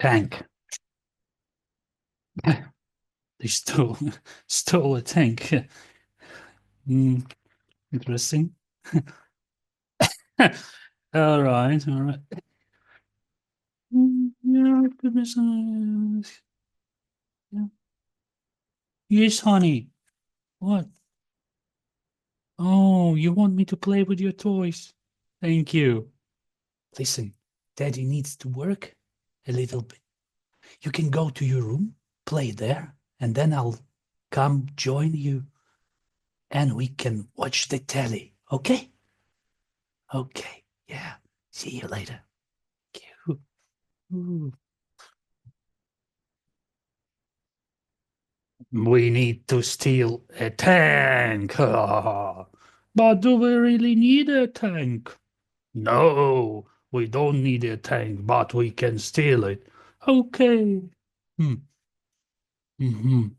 tank. they stole stole a tank. Hmm, interesting. all right, all right. Mm, Yeah, goodness. uh, yeah. Yes, honey. What? Oh, you want me to play with your toys? Thank you. Listen, Daddy needs to work a little bit. You can go to your room, play there, and then I'll come join you and we can watch the telly, okay? Okay, yeah. See you later. We need to steal a tank. But do we really need a tank? No, we don't need a tank, but we can steal it. Okay. Hmm. hmm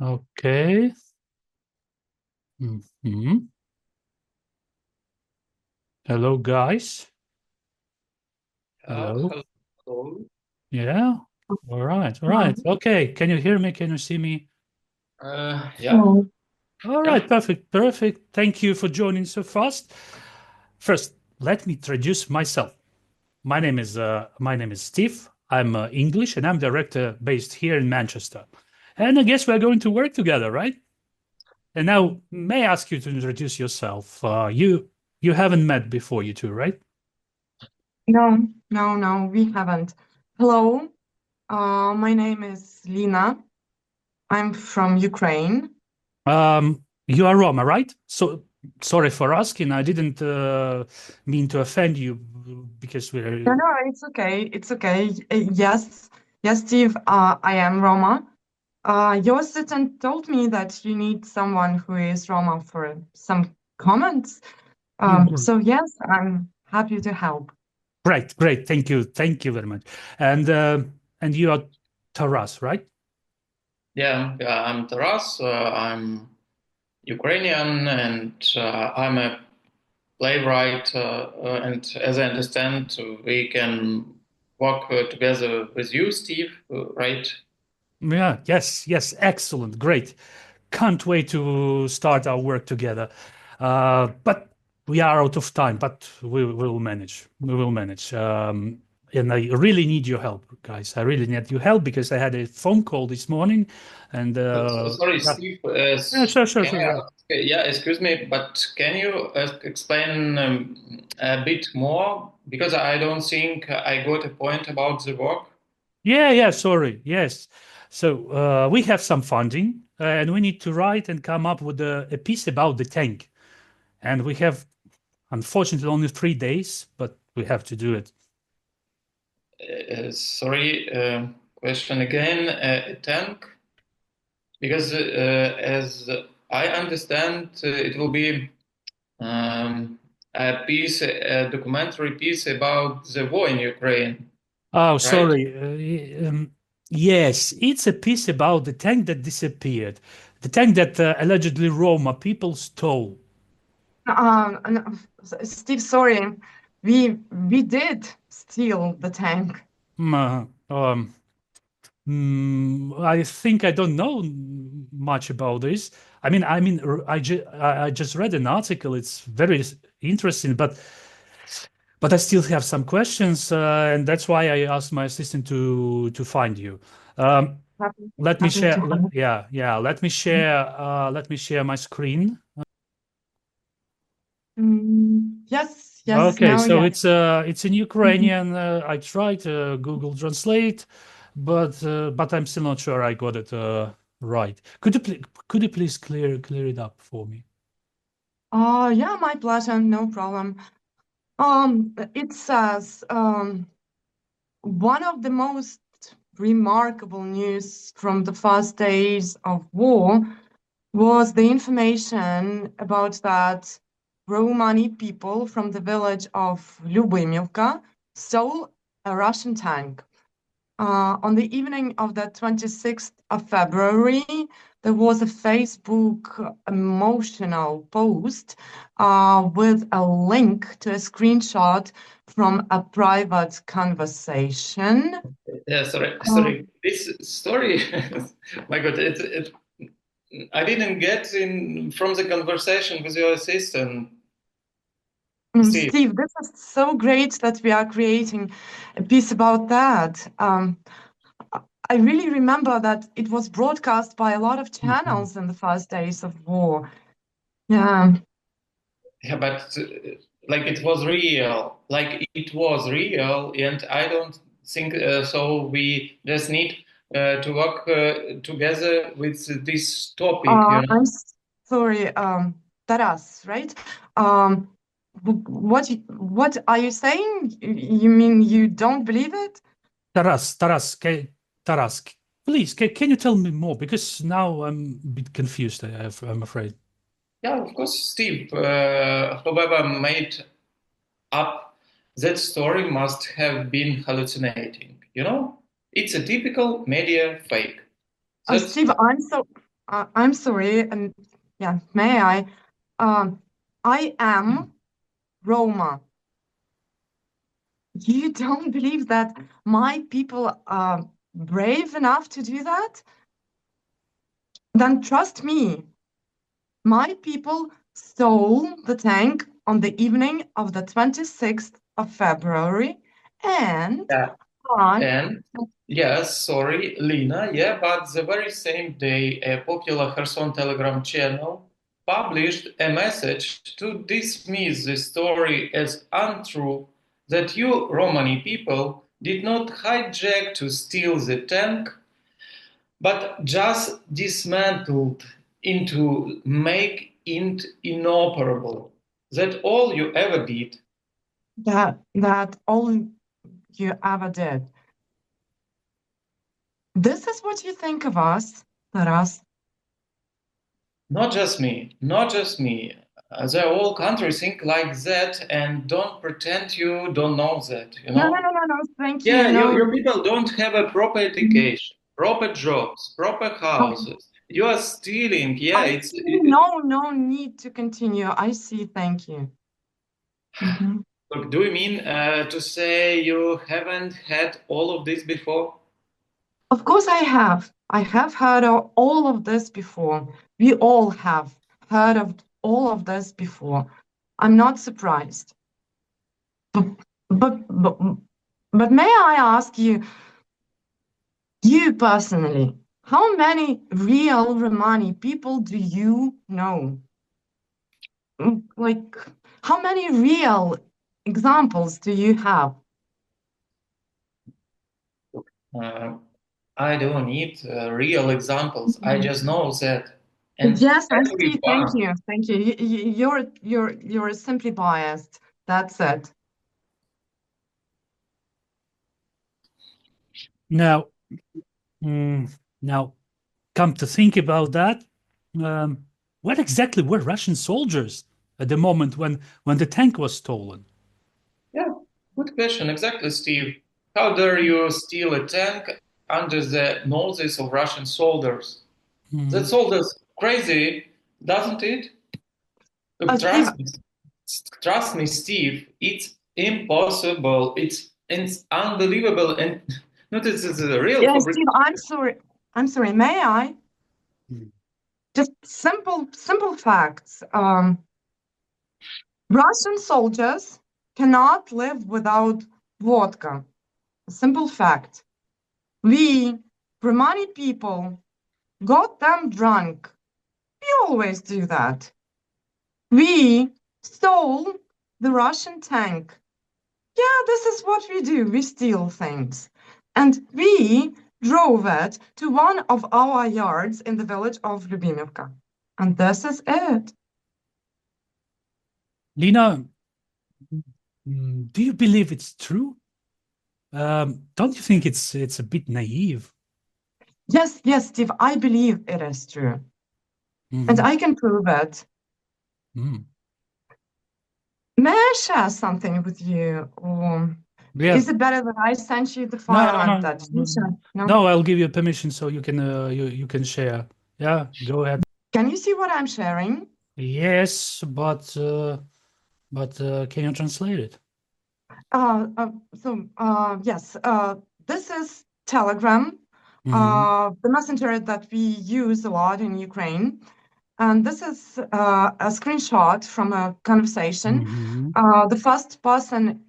Okay. hmm Hello, guys. Uh, Hello. hello. Yeah. All right. All right. Okay. Can you hear me? Can you see me? Uh, yeah. All Yeah. Perfect. Perfect. Thank you for joining so fast. First, let me introduce myself. My name is uh, my name is Steve. I'm uh, English and I'm director based here in Manchester. And I guess we're going to work together, right? And now, may I ask you to introduce yourself? Uh, you you haven't met before, you two, right? No, no, no, we haven't. Hello, uh, my name is Lina. I'm from Ukraine. Um, you are Roma, right? So sorry for asking. I didn't uh, mean to offend you because we're No, no, it's okay. It's okay. Uh, yes, yes, Steve, uh, I am Roma. Uh, your assistant told me that you need someone who is Roma for some comments. Um, Mhm. so yes, I'm happy to help. great, great. Thank you, thank you very much. And uh, and you are Taras, right? Yeah, I'm Taras. Uh, I'm Ukrainian and uh, I'm a playwright. Uh, uh, and as I understand, we can work uh, together with you, Steve, uh, right? Yeah. Yes. Yes. Excellent. Great. Can't wait to start our work together. Uh, but we are out of time. But we will manage. We will manage. Um, and I really need your help, guys. I really need your help because I had a phone call this morning, and uh, so- sorry. Steve. Uh, Yeah, sure, sure, sure. Yeah. yeah, excuse me, but can you uh, explain um, a bit more? Because I don't think I got a point about the work. Yeah, yeah, sorry. Yes. So uh, we have some funding uh, and we need to write and come up with a, a piece about the tank. And we have, unfortunately, only three days, but we have to do it. Uh, sorry, uh, question again. Uh, tank, because uh, as I understand, uh, it will be um, a piece, a documentary piece about the war in Ukraine. Oh, sorry. Uh, um, yes, it's a piece about the tank that disappeared, the tank that uh, allegedly Roma people stole. Uh, Steve, sorry, we we did steal the tank. Mm, um, mm, I think I don't know much about this. I mean, I mean, I, ju I just read an article. It's very interesting, but but I still have some questions, uh, and that's why I asked my assistant to to find you. Um, let me share. to le- help. yeah, yeah. Let me share. Uh, let me share my screen. Yes, yes, Okay, so yeah. it's uh it's in Ukrainian. Uh, I tried to Google Translate, but uh, but I'm still not sure I got it uh, right. Could you please could you please clear clear it up for me? Oh, yeah, my pleasure, no problem. Um, it says, um, one of the most remarkable news from the first days of war was the information about that Romani people from the village of Lyubimivka stole a Russian tank. Uh, on the evening of the 26th of February, there was a Facebook emotional post uh, with a link to a screenshot from a private conversation. Yeah, sorry, sorry. This story, my God, it, it, I didn't get in from the conversation with your assistant. Mm, Steve. Steve, this is so great that we are creating a piece about that. Um, I- really remember that it was broadcast by a lot of channels in the first days of war. Yeah. Yeah, but uh, like it was real, like it was real, and I don't think uh, so. We just need uh, to work uh, together with this topic, Uh, you know. I'm sorry, um, Taras, right? Um, what what are you saying? You mean you don't believe it? Taras, Taras, ca- Taras, please, ca- can you tell me more? Because now I'm a bit confused, I- I've- I'm afraid. Yeah, of course, Steve. Uh, whoever made up that story must have been hallucinating. You know, it's a typical media fake. Uh, That's Steve, I'm so uh, I'm sorry, and yeah, may I? Um, I am Roma. You don't believe that my people are brave enough to do that? Then trust me, my people stole the tank on the evening of the 26th of February, and Yeah. I And yes, sorry, Lina, yeah, but the very same day, a popular Kherson Telegram channel published a message to dismiss the story as untrue that you Romani people did not hijack to steal the tank, but just dismantled into make it inoperable. That all you ever did. that that all you ever did. This is what you think of us, Taras. Not just me, not just me. The whole country think like that and don't pretend you don't know that, you No, know? no, no, no, no. Thank you. Yeah, No, your, people don't have a proper education, proper jobs, proper houses. You are stealing. Yeah, it's it- no, no need to continue. I see. Thank you. Mhm. look, do you mean uh, to say you haven't had all of this before? Of course, I have. I have heard of all of this before. We all have heard of all of this before. I'm not surprised. But, but, but, but may I ask you, you personally, how many real Romani people do you know? Mm, Like, how many real examples do you have? Uh, I don't need uh, real examples. I just know that. And Yes, I see. Thank you. Thank you. You- you- You're you're you're simply biased. That's it. Now, mm, now, come to think about that, um, what exactly were Russian soldiers at the moment when when the tank was stolen? Yeah, good question. Exactly, Steve. How dare you steal a tank under the noses of Russian soldiers? Mm, That soldiers crazy, doesn't it? Look, Uh, trust me, trust me, Steve. It's impossible. It's it's unbelievable, and no, this is a real. Yes, fabric- Steve, I'm sorry. I'm sorry. May I? Mm. Just simple simple facts. Um, Russian soldiers cannot live without vodka. A simple fact. We, Romani people, got them drunk. We always do that. We stole the Russian tank. Yeah, this is what we do. We steal things. And we drove it to one of our yards in the village of Lubimivka. And this is it. Lina, do you believe it's true? Um, don't you think it's it's a bit naive? Yes, yes, Steve, I believe it is true. And Mhm, I can prove it. mm. May I share something with you? Or is it better that I send you the file no, no, that no. No? No, I'll give you permission so you can uh, you you can share Yeah, go ahead. Can you see what I'm sharing? Yes, but uh, but uh, can you translate it? Uh, uh, so, uh, yes, uh, this is Telegram, Mhm. uh, the messenger that we use a lot in Ukraine. And this is uh, a screenshot from a conversation. Mhm. Uh, the first person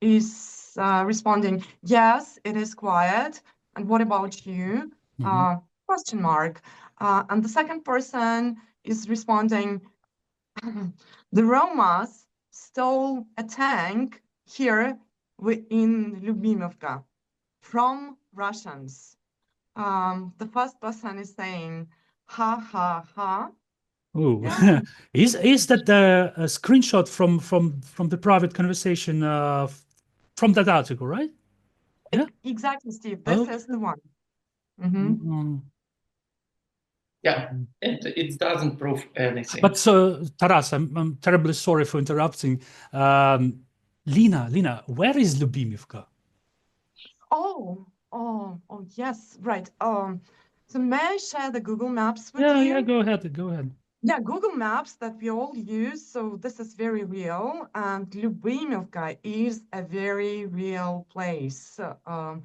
is uh, responding, yes, it is quiet. And what about you? Mhm. Uh, question mark. Uh, and the second person is responding, the Romas stole a tank here in Lyubimovka from Russians. Um, the first person is saying, ha ha ha. Ooh. Yeah. Is is that the a screenshot from from from the private conversation uh, from that article, right? Yeah. Exactly, Steve. This Okay. is the one. Mhm. Mm. Yeah, it, it doesn't prove anything. But so, Taras, I'm, I'm terribly sorry for interrupting. Um, Lina, Lina, where is Lubimivka? Oh, oh, oh, yes, right. Um, so may I share the Google Maps with Yeah, you? yeah, go ahead, go ahead. Yeah, Google Maps that we all use, so this is very real, and Lyubimovka is a very real place. Um,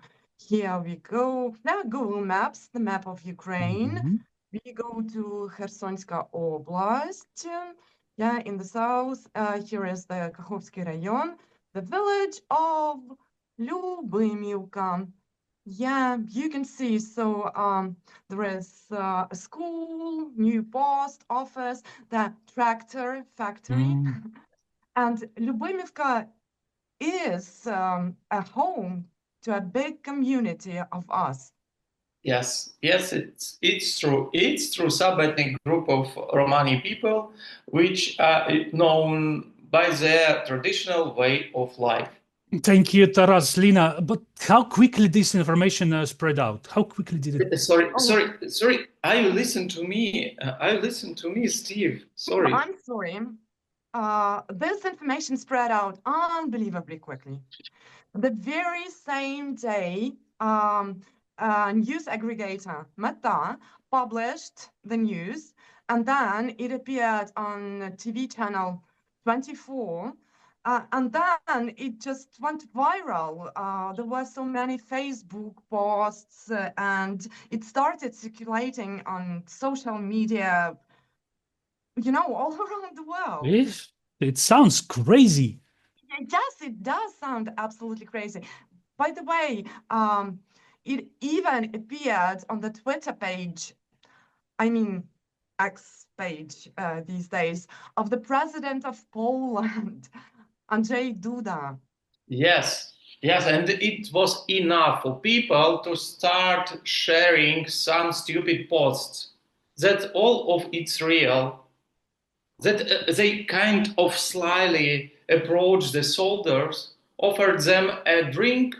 here we go. Now Google Maps, the map of Ukraine. Mhm. We go to Khersonska Oblast. Yeah, in the south, uh, here is the Kakhovsky Rayon, the village of Lyubimivka. Yeah, you can see. So um, there is uh, a school, new post office, the tractor factory, Mm. and Lyubimivka is um, a home to a big community of us. Yes, yes, it's it's true. It's true. Sub-ethnic group of Romani people, which are known by their traditional way of life. Thank you, Taras, Lina. But how quickly this information uh, spread out? How quickly did it? Uh, Sorry, Oh. sorry, sorry. Are you listen to me? Uh, are you listen to me, Steve? Sorry. I'm sorry. Uh, this information spread out unbelievably quickly. The very same day, um, a news aggregator, Meta, published the news, and then it appeared on TV channel 24. Uh, and then it just went viral. Uh, there were so many Facebook posts, uh, and it started circulating on social media you know, all around the world. It, it sounds crazy. Yes, it does sound absolutely crazy. By the way, um, it even appeared on the Twitter page, I mean, X page uh, these days, of the president of Poland, Andrzej Duda. Yes, yes, and it was enough for people to start sharing some stupid posts. That all of it's real. That uh, they kind of slyly approached the soldiers, offered them a drink,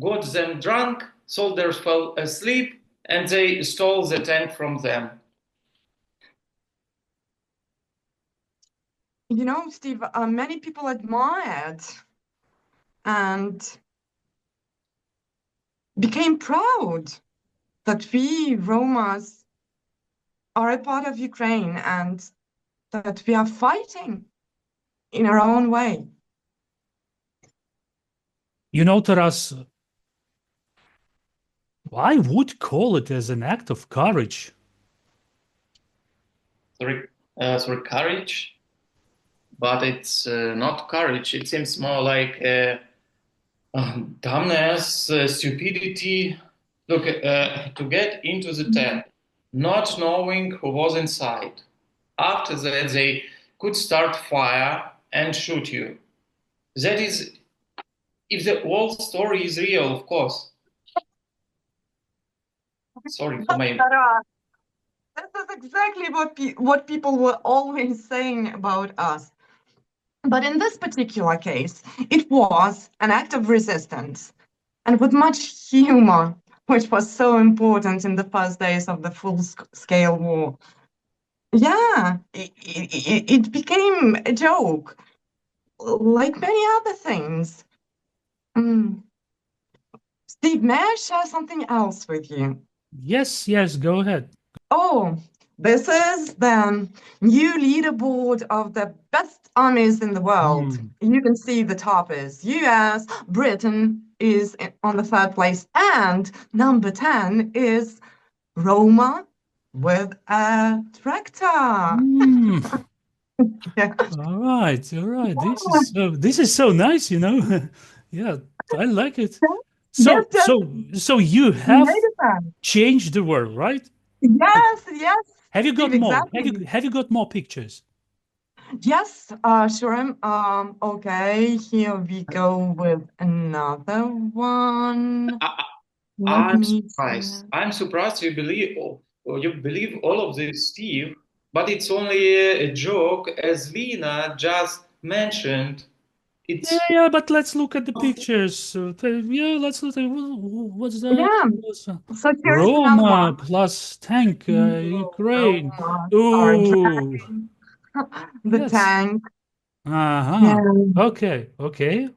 got them drunk, soldiers fell asleep, and they stole the tank from them. You know, Steve, uh, many people admired and became proud that we Romas are a part of Ukraine and that we are fighting in our own way. You know, Taras, I would call it as an act of courage. Sorry, uh, sorry, courage, but it's uh, not courage. It seems more like uh, um, dumbness, uh, stupidity. Look, uh, to get into the tent, not knowing who was inside. After that, they could start fire and shoot you. That is, if the whole story is real, of course. Sorry for my. This is exactly what pe what people were always saying about us. But in this particular case, it was an act of resistance and with much humor, which was so important in the first days of the full-scale war. Yeah, it, it, it became a joke, like many other things. Mm. Steve, may I share something else with you? Yes, yes, go ahead. Oh, this is the new leaderboard of the best armies in the world. Hmm. You can see the top is US, Britain is on the third place, and number 10 is Roma with a tractor. Hmm. Yeah. All right, all right. This is so this is so nice, you know. yeah, I like it. So Yes, yes. so so you have Made it then. changed the world, right? Yes, yes, Have you got Steve, more? Have you have you got more pictures? yes, uh, sure. Um, okay, here we go with another one. I- Let I'm surprised. check. I'm surprised you believe or you believe all of this, Steve, but it's only a, a joke, as Lina just mentioned. It's Yeah, yeah, but let's look at the pictures. So, yeah, let's look at wh- wh- what's that? Yeah. What's that? So Roma plus tank, uh, Ukraine. Roma, Ooh. The Yes. tank. Uh-huh. and Okay, okay.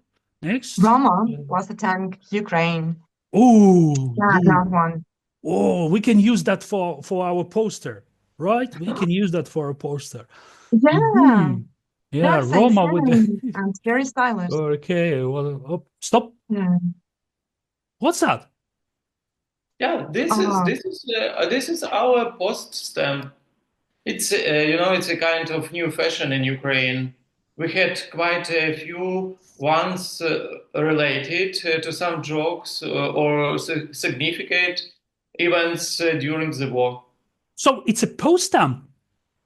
Next. Roma Yeah. was the tank. Ukraine. Ooh, Yeah, ooh. that one. Oh, we can use that for for our poster, right? We can use that for a poster. Yeah. Mhm. Yeah, Yes, Roma with the exactly. and very stylish. Okay, well, oh, stop. Yeah. What's that? yeah. This Ah. is this is uh, this is our post stamp. It's uh, you know it's a kind of new fashion in Ukraine. We had quite a few ones uh, related uh, to some jokes uh, or si- significant events uh, during the war. So it's a post stamp.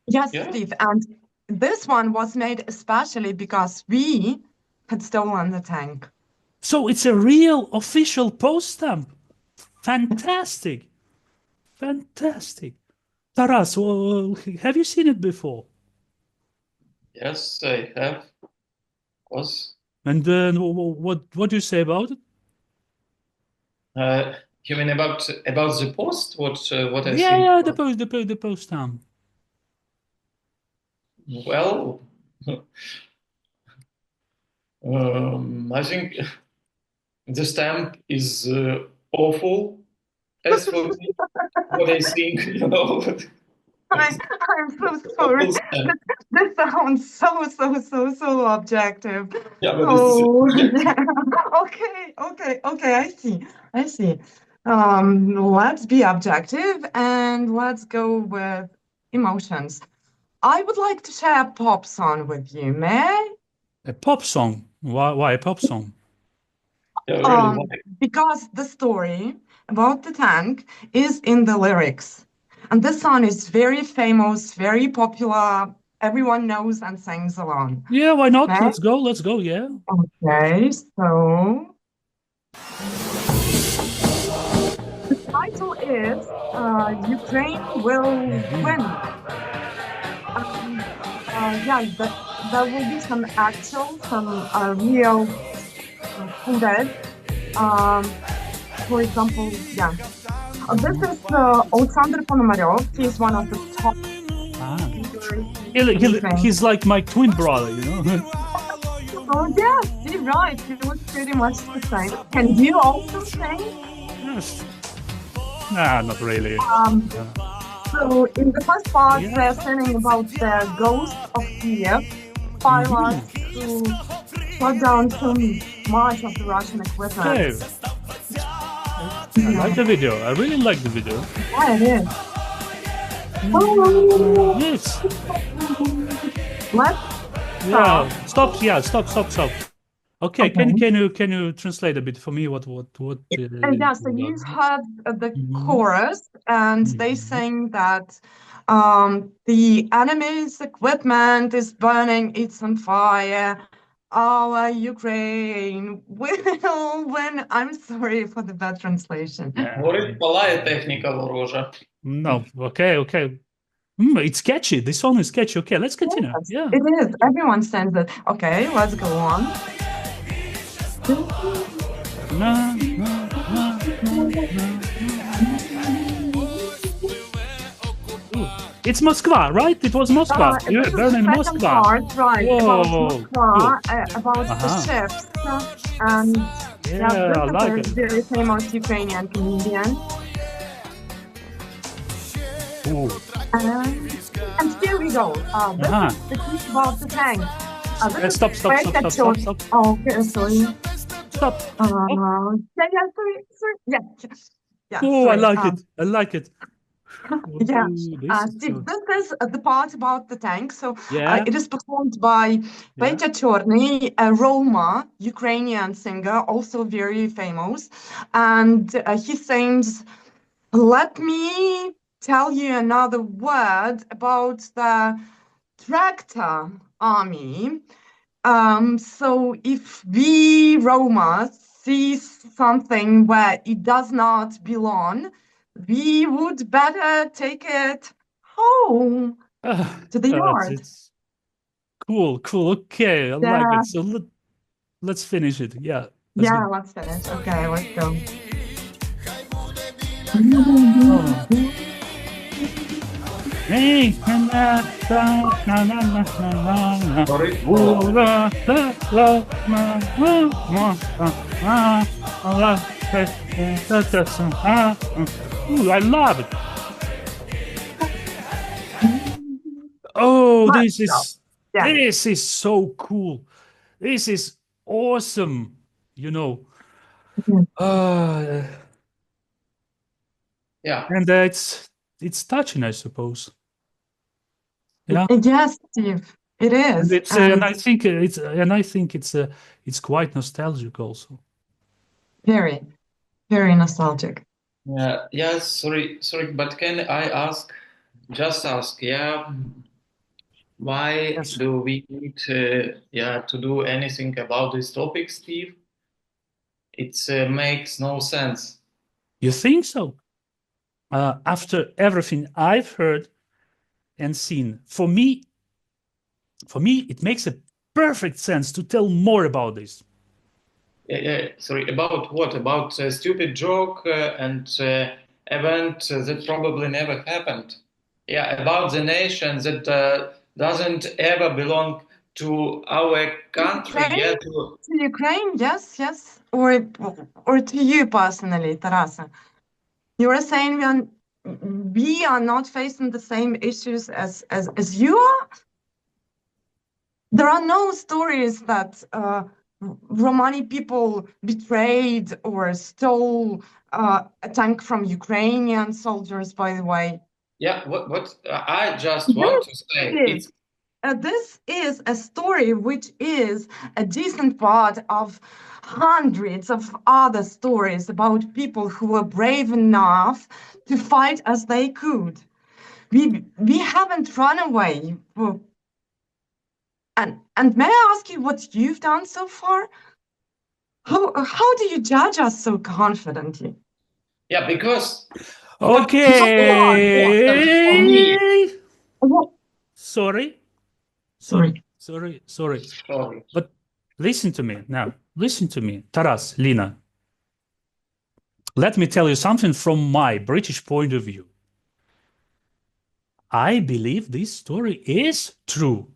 Yes, Yeah. Steve. And this one was made especially because we had stolen the tank. So it's a real official post stamp. Fantastic. Fantastic. Taras, well, have you seen it before? Yes, I have. Of course. And then wh- wh- what what do you say about it? Uh, you mean about about the post? What uh, what I Yeah, think? yeah, the post the post the post stamp. Well, um, I think the stamp is uh, awful. As for me, what I think, you know, I, I'm so sorry. This sounds so, so, so, so objective. Yeah, but Oh, yeah. Okay, okay, okay. I see. I see. Um, let's be objective and let's go with emotions. I would like to share a pop song with you, may I? A pop song. Why why a pop song? yeah, really, Um, because the story about the tank is in the lyrics. And this song is very famous, very popular. Everyone knows and sings along. Yeah, why not? Right? Let's go, let's go, yeah. Okay, so the title is uh, Ukraine Will Win. Uh, yeah, that, there will be some actual, some uh, real uh, footage. Um, for example, yeah. Uh, this is uh, Alexander Ponomaryov. He is one of the top Ah. He, he, he's like my twin brother, you know? Oh yes, you're right. He looks pretty much the same. Can you also sing? Yes. Nah, not really. Um, so in the first part, Yeah. they're singing about the ghost of Kiev, pilots mm-hmm. who shot down so much of the Russian equipment. Okay. I like the video. I really like the video. Yeah, it is. Yes. let's Yeah. Stop. Yeah. Stop. Stop. Stop. Okay. Can Okay. can you can you translate a bit for me? What what what? Uh, And yeah, so you what- heard uh, the Mhm. chorus, and they Mhm. sing that um, the enemy's equipment is burning, it's on fire. Our Ukraine will win. I'm sorry for the bad translation. Горить палає техніка ворожа. No. Okay. Okay. Hmm, it's catchy. This song is catchy. Okay. Let's continue. Yes, Yeah. It is. Everyone sings it. Okay, let's go on. It's Moscow, right? It was Moscow. Uh, yeah, Berlin, Moscow. Part, right, Whoa. Moscow, uh, about uh-huh. uh -huh. the chefs. and yeah, yeah like it. very famous Ukrainian comedian. Ooh. Uh, and here we go. Uh, -huh. The, the about the tank. Uh, Uh, stop, stop, stop, stop, stop, Oh, okay, sorry. stop. Uh, yeah, yeah, sorry, sorry. Yeah, yeah. Oh, I like um, it. I like it. Yeah, Uh, Steve, this is uh, the part about the tank. So uh, yeah. it is performed by. Petya Chorny, a Roma, Ukrainian singer, also very famous. And uh, he sings, Let me tell you another word about the tractor army. Um, so if we Roma see something where it does not belong, we would better take it home Ah, to the uh, yard. it's cool, cool. Okay, I like it. So let, let's finish it. Yeah. let's Yeah, go. let's finish. Okay, let's go. Oh. Ooh, I love it. Oh, this is yeah. this is so cool. This is awesome. You know. Mm-hmm. Uh, yeah. And that's it's it's touching, I suppose. Yeah. Yes, Steve, it And it's uh, and And I think uh, it's and I think it's uh, it's quite nostalgic also. very, very nostalgic. Yeah, yeah, sorry, sorry, but can I ask, just ask, yeah, why Yes. do we need, uh, yeah, to do anything about this topic, Steve? It uh, makes no sense. You think so? Uh, after everything I've heard and seen, for me, for me, it makes a perfect sense to tell more about this. Yeah, yeah, sorry, about what? About a stupid joke uh, and uh, event uh, that probably never happened. Yeah, about the nation that uh, doesn't ever belong to our country. Yeah, Ukraine? to, To Ukraine, yes, yes. Or or to you personally, Tarasa. You are saying we are, we are not facing the same issues as, as, as you are? There are no stories that uh, Romani people betrayed or stole uh, a tank from Ukrainian soldiers, by the way. yeah, what, what I just want to say, it's Uh, this is a story which is a decent part of hundreds of other stories about people who were brave enough to fight as they could. We we haven't run away. And and may I ask you what you've done so far? How how do you judge us so confidently? yeah, because What- Okay. Sorry. Sorry. Sorry. Sorry. sorry. But listen to me now. Listen to me. Taras, Lina. Let me tell you something from my British point of view. I believe this story is true,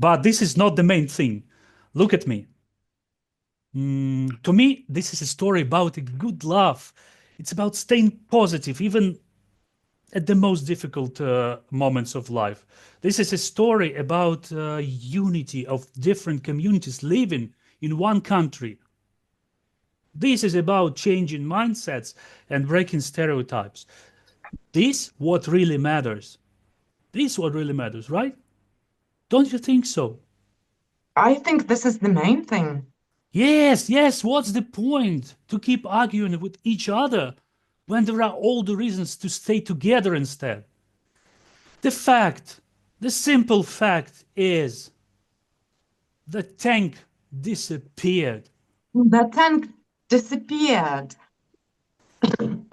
but this is not the main thing. Look at me. Mm, to me, this is a story about a good love. It's about staying positive, even at the most difficult uh, moments of life. This is a story about uh, unity of different communities living in one country. This is about changing mindsets and breaking stereotypes. This what really matters. This what really matters, right? Don't you think so? I think this is the main thing. Yes, yes, what's the point to keep arguing with each other when there are all the reasons to stay together instead? The fact, the simple fact is the tank disappeared. The tank disappeared.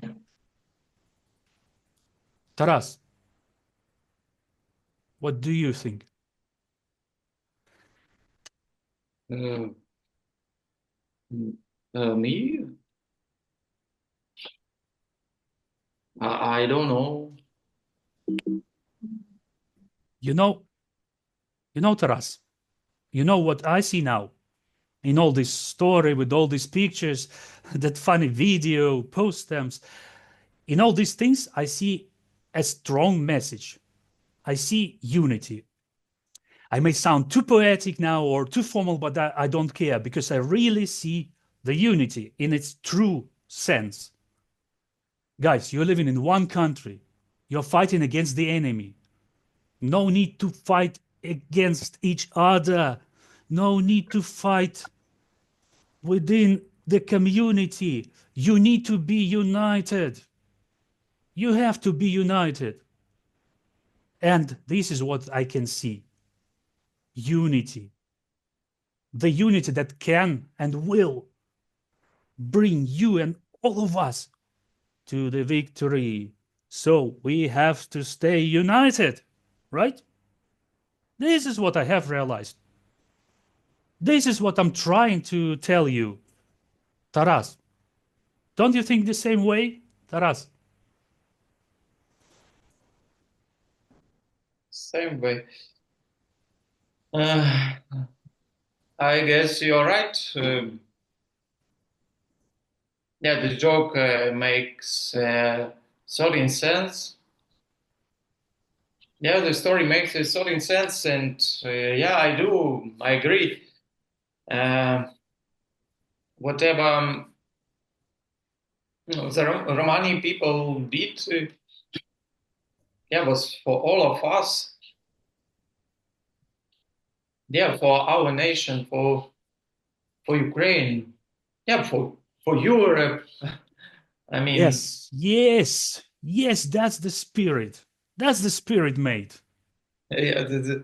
Taras, what do you think? Uh, uh, me? I, I don't know. You know, you know, Taras, you know what I see now in all this story with all these pictures, that funny video, post stamps, in all these things, I see a strong message. I see unity. I may sound too poetic now or too formal, but I, I don't care because I really see the unity in its true sense. Guys, you're living in one country. You're fighting against the enemy. No need to fight against each other. No need to fight within the community. You need to be united. You have to be united. And this is what I can see unity. The unity that can and will bring you and all of us to the victory. So we have to stay united, right? This is what I have realized. This is what I'm trying to tell you. Taras, don't you think the same way? Taras, Same way. Uh, I guess you're right. Um, yeah, the joke uh, makes uh, certain sense. Yeah, the story makes a certain sense, and uh, yeah, I do. I agree. Uh, whatever um, the Rom- Romani people did, uh, yeah, was for all of us. Yeah, for our nation, for for Ukraine, yeah, for for Europe. I mean, yes, yes, yes, that's the spirit. That's the spirit, mate. yeah, the, the,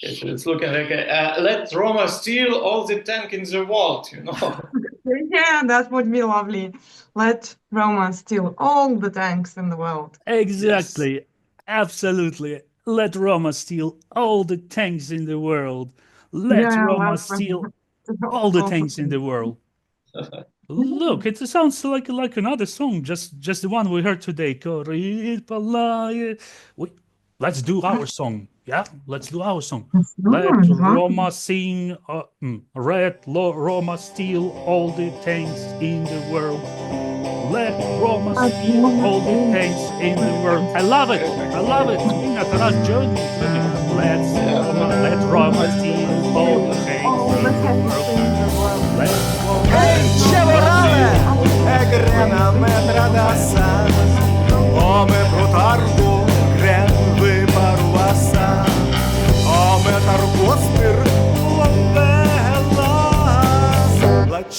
it's, it's looking like a, uh, let Roma steal all the tank in the world, you know. Yeah, that would be lovely. Let Roma steal all the tanks in the world. Exactly. Absolutely. Let Roma steal all the tanks in the world. Let Yeah, Roma steal all the tanks in the world. Look, it sounds like like another song, just just the one we heard today. We, let's do our song. Yeah, let's do our song. Let Roma sing. Uh, mm, let Roma steal all the tanks in the world. Let Roma steal all the tanks in the world. I love it. I love it. Inga, Taras, join me. join me. Let's Roma, let Roma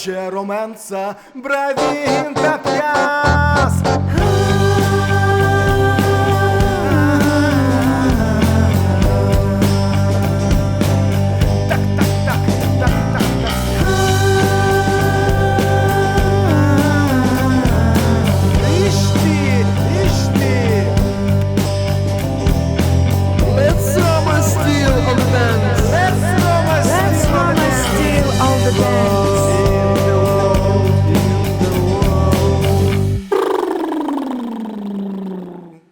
плаче роменца, бравінта п'ять.